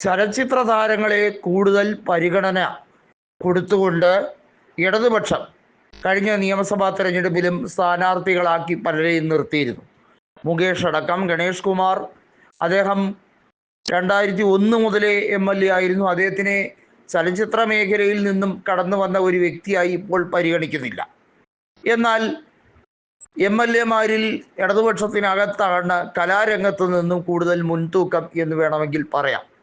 ചലച്ചിത്ര താരങ്ങളെ കൂടുതൽ പരിഗണന കൊടുത്തുകൊണ്ട് ഇടതുപക്ഷം കഴിഞ്ഞ നിയമസഭാ തെരഞ്ഞെടുപ്പിലും സ്ഥാനാർത്ഥികളാക്കി പലരെയും നിർത്തിയിരുന്നു. മുകേഷ് അടക്കം ഗണേഷ് കുമാർ അദ്ദേഹം രണ്ടായിരത്തി ഒന്ന് മുതലേ എം എൽ എ ആയിരുന്നു. അദ്ദേഹത്തിനെ ചലച്ചിത്ര മേഖലയിൽ നിന്നും കടന്നു വന്ന ഒരു വ്യക്തിയായി ഇപ്പോൾ പരിഗണിക്കുന്നില്ല. എന്നാൽ എം എൽ എമാരിൽ ഇടതുപക്ഷത്തിനകത്താണ് കലാരംഗത്ത് നിന്നും കൂടുതൽ മുൻതൂക്കം എന്ന് വേണമെങ്കിൽ പറയാം.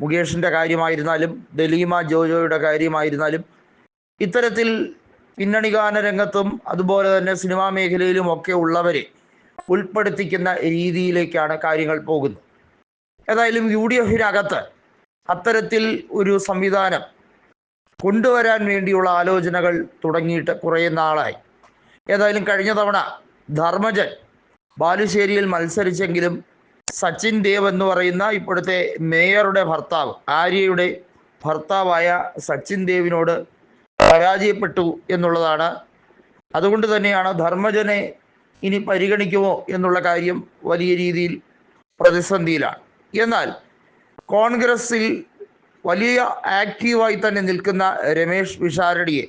മുകേഷിന്റെ കാര്യമായിരുന്നാലും ദലീമ ജോജോയുടെ കാര്യമായിരുന്നാലും ഇത്തരത്തിൽ പിന്നണി ഗാന രംഗത്തും അതുപോലെ തന്നെ സിനിമാ മേഖലയിലും ഒക്കെ ഉള്ളവരെ ഉൾപ്പെടുത്തിക്കുന്ന രീതിയിലേക്കാണ് കാര്യങ്ങൾ പോകുന്നത്. ഏതായാലും യു ഡി എഫിനകത്ത് അത്തരത്തിൽ ഒരു സംവിധാനം കൊണ്ടുവരാൻ വേണ്ടിയുള്ള ആലോചനകൾ തുടങ്ങിയിട്ട് കുറേ നാളായി. ഏതായാലും കഴിഞ്ഞ തവണ ധർമ്മജൻ ബാലുശ്ശേരിയിൽ മത്സരിച്ചെങ്കിലും സച്ചിൻ ദേവ് എന്ന് പറയുന്ന ഇപ്പോഴത്തെ മേയറുടെ ഭർത്താവ് ആര്യയുടെ ഭർത്താവായ സച്ചിൻ ദേവിനോട് പരാജയപ്പെട്ടു എന്നുള്ളതാണ്. അതുകൊണ്ട് തന്നെയാണ് ധർമ്മജനെ ഇനി പരിഗണിക്കുമോ എന്നുള്ള കാര്യം വലിയ രീതിയിൽ പ്രതിസന്ധിയിലാണ്. എന്നാൽ കോൺഗ്രസിൽ വലിയ ആക്റ്റീവായി തന്നെ നിൽക്കുന്ന രമേഷ് വിഷാരടിയെ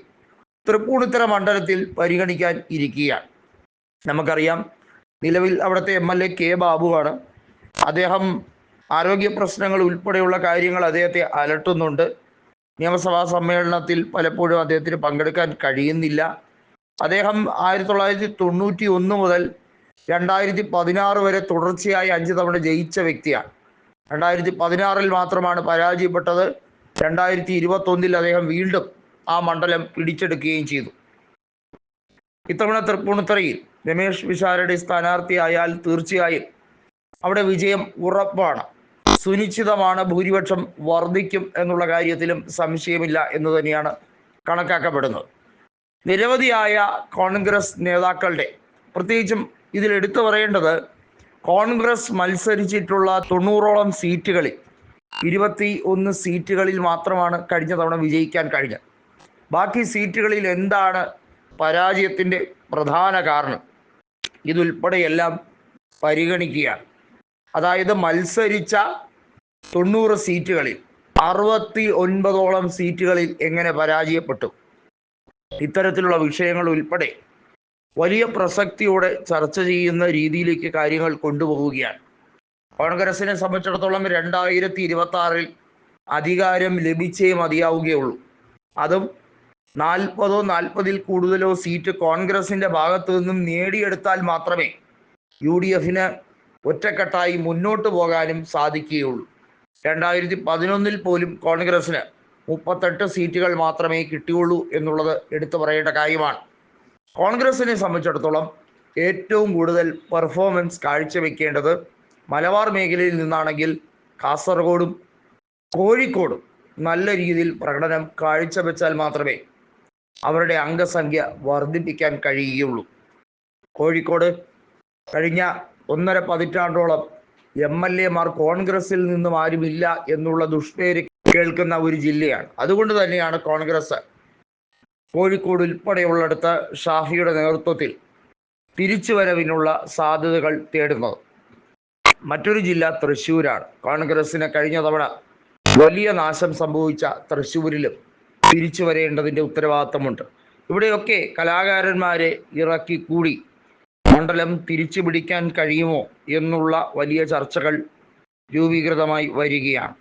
തൃപ്പൂണിത്തറ മണ്ഡലത്തിൽ പരിഗണിക്കാൻ ഇരിക്കുകയാണ്. നമുക്കറിയാം നിലവിൽ അവിടുത്തെ എം എൽ എ കെ ബാബുവാണ്. അദ്ദേഹം ആരോഗ്യ പ്രശ്നങ്ങൾ ഉൾപ്പെടെയുള്ള കാര്യങ്ങൾ അദ്ദേഹത്തെ അലട്ടുന്നുണ്ട്. നിയമസഭാ സമ്മേളനത്തിൽ പലപ്പോഴും അദ്ദേഹത്തിന് പങ്കെടുക്കാൻ കഴിയുന്നില്ല. അദ്ദേഹം ആയിരത്തി തൊള്ളായിരത്തി തൊണ്ണൂറ്റി ഒന്ന് മുതൽ രണ്ടായിരത്തി പതിനാറ് വരെ തുടർച്ചയായി അഞ്ച് തവണ ജയിച്ച വ്യക്തിയാണ്. രണ്ടായിരത്തി പതിനാറിൽ മാത്രമാണ് പരാജയപ്പെട്ടത്. രണ്ടായിരത്തി ഇരുപത്തൊന്നിൽ അദ്ദേഹം വീണ്ടും ആ മണ്ഡലം പിടിച്ചെടുക്കുകയും ചെയ്തു. ഇത്തവണ തൃപ്പൂണിത്തറയിൽ രമേഷ് വിശാരടി സ്ഥാനാർത്ഥിയായാൽ തീർച്ചയായും അവിടെ വിജയം ഉറപ്പാണ്. സുനിശ്ചിതമാണ് ഭൂരിപക്ഷം വർദ്ധിക്കും എന്നുള്ള കാര്യത്തിലും സംശയമില്ല എന്ന് തന്നെയാണ് കണക്കാക്കപ്പെടുന്നത്. നിരവധിയായ കോൺഗ്രസ് നേതാക്കളുടെ പ്രത്യേകിച്ചും ഇതിൽ എടുത്തു പറയേണ്ടത് കോൺഗ്രസ് മത്സരിച്ചിട്ടുള്ള തൊണ്ണൂറോളം സീറ്റുകളിൽ ഇരുപത്തി ഒന്ന് സീറ്റുകളിൽ മാത്രമാണ് കഴിഞ്ഞ തവണ വിജയിക്കാൻ കഴിഞ്ഞത്. ബാക്കി സീറ്റുകളിൽ എന്താണ് പരാജയത്തിന്റെ പ്രധാന കാരണം? ഇതുൾപ്പെടെയെല്ലാം പരിഗണിക്കുകയാണ്. അതായത് മത്സരിച്ച തൊണ്ണൂറ് സീറ്റുകളിൽ അറുപത്തി ഒൻപതോളം സീറ്റുകളിൽ എങ്ങനെ പരാജയപ്പെട്ടു? ഇത്തരത്തിലുള്ള വിഷയങ്ങൾ ഉൾപ്പെടെ വലിയ പ്രസക്തിയോടെ ചർച്ച ചെയ്യുന്ന രീതിയിലേക്ക് കാര്യങ്ങൾ കൊണ്ടുപോവുകയാണ്. കോൺഗ്രസിനെ സംബന്ധിച്ചിടത്തോളം രണ്ടായിരത്തി ഇരുപത്തി ആറിൽ അധികാരം ലഭിച്ചേ മതിയാവുകയുള്ളൂ. അതും നാൽപ്പതോ നാൽപ്പതിൽ കൂടുതലോ സീറ്റ് കോൺഗ്രസിന്റെ ഭാഗത്തു നിന്നും നേടിയെടുത്താൽ മാത്രമേ യു ഡി എഫിന് ഒറ്റക്കെട്ടായി മുന്നോട്ട് പോകാനും സാധിക്കുകയുള്ളൂ. രണ്ടായിരത്തി പതിനൊന്നിൽ പോലും കോൺഗ്രസിന് മുപ്പത്തെട്ട് സീറ്റുകൾ മാത്രമേ കിട്ടിയുള്ളൂ എന്നുള്ളത് എടുത്തു പറയേണ്ട കാര്യമാണ്. കോൺഗ്രസിനെ സംബന്ധിച്ചിടത്തോളം ഏറ്റവും കൂടുതൽ പെർഫോമൻസ് കാഴ്ചവെക്കേണ്ടത് മലബാർ മേഖലയിൽ നിന്നാണെങ്കിൽ കാസർഗോഡും കോഴിക്കോടും നല്ല രീതിയിൽ പ്രകടനം കാഴ്ചവെച്ചാൽ മാത്രമേ അവരുടെ അംഗസംഖ്യ വർദ്ധിപ്പിക്കാൻ കഴിയുകയുള്ളൂ. കോഴിക്കോട് കഴിഞ്ഞ ഒന്നര പതിറ്റാണ്ടോളം എം എൽ എമാർ കോൺഗ്രസിൽ നിന്നും ആരുമില്ല എന്നുള്ള ദുഷ്പേര് കേൾക്കുന്ന ഒരു ജില്ലയാണ്. അതുകൊണ്ട് തന്നെയാണ് കോൺഗ്രസ് കോഴിക്കോട് ഉൾപ്പെടെയുള്ളിടത്ത് ഷാഫിയുടെ നേതൃത്വത്തിൽ തിരിച്ചുവരവിനുള്ള സാധ്യതകൾ തേടുന്നത്. മറ്റൊരു ജില്ല തൃശ്ശൂരാണ്. കോൺഗ്രസിന് കഴിഞ്ഞ തവണ വലിയ നാശം സംഭവിച്ച തൃശ്ശൂരിലും തിരിച്ചു വരേണ്ടതിന്റെ ഉത്തരവാദിത്തമുണ്ട്. ഇവിടെയൊക്കെ കലാകാരന്മാരെ ഇറക്കി കൂടി മണ്ഡലം തിരിച്ചു പിടിക്കാൻ കഴിയുമോ എന്നുള്ള വലിയ ചർച്ചകൾ രൂപീകൃതമായി വരികയാണ്.